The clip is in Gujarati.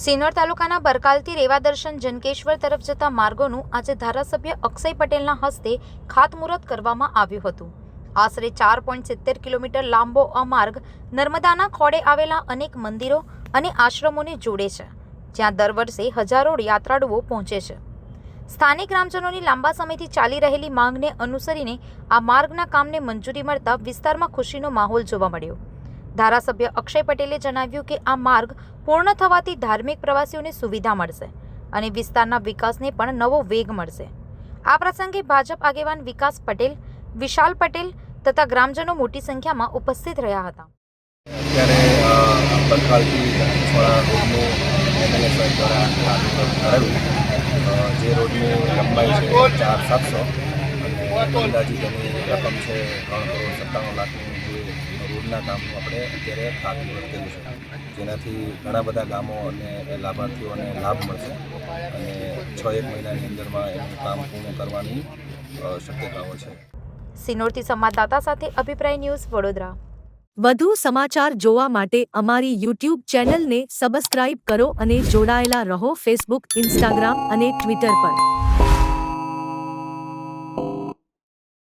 સિનોર તાલુકાના બરકાલથી રેવા દર્શન જનકેશ્વર તરફ જતા માર્ગોનું આજે ધારાસભ્ય અક્ષય પટેલના હસ્તે ખાતમુહૂર્ત કરવામાં આવ્યું હતું. આશરે ચાર પોઈન્ટ સિત્તેર કિલોમીટર લાંબો આ માર્ગ નર્મદાના ખોડે આવેલા અનેક મંદિરો અને આશ્રમોને જોડે છે, જ્યાં દર વર્ષે હજારો યાત્રાળુઓ પહોંચે છે. સ્થાનિક ગ્રામજનોની લાંબા સમયથી ચાલી રહેલી માંગને અનુસરીને આ માર્ગના કામને મંજૂરી મળતા વિસ્તારમાં ખુશીનો માહોલ જોવા મળ્યો. ધારાસભ્ય અક્ષય પટેલે જણાવ્યું કે આ માર્ગ પૂર્ણ થવાથી ધાર્મિક પ્રવાસીઓને સુવિધા મળશે અને વિસ્તારના વિકાસને પણ નવો વેગ મળશે. આ પ્રસંગે ભાજપ આગેવાન વિકાસ પટેલ, વિશાલ પટેલ તથા ગ્રામજનો મોટી સંખ્યામાં ઉપસ્થિત રહ્યા હતા. જે રોડની લંબાઈ છે ચાર સાતસો. અને અંદાજિત એની રકમ છે ત્રણ કરોડ સત્તાણું લાખની જે રોડના કામનું આપણે અત્યારે ખાતમુહૂર્ત કર્યું છે. જેનાથી ઘણા બધા ગામો અને લાભાર્થીઓને લાભ મળશે અને છ એક મહિનાની અંદરમાં એનું કામ પૂર્ણ કરવાની શક્યતાઓ છે. સિનોરથી સંવાદદાતા સાથે અભિપ્રાય ન્યૂઝ વડોદરા. વધુ સમાચાર જોવા માટે અમારી યુટ્યુબ ચેનલને સબસ્ક્રાઇબ કરો અને જોડાયેલા રહો ફેસબુક ઇન્સ્ટાગ્રામ અને ટ્વિટર પર.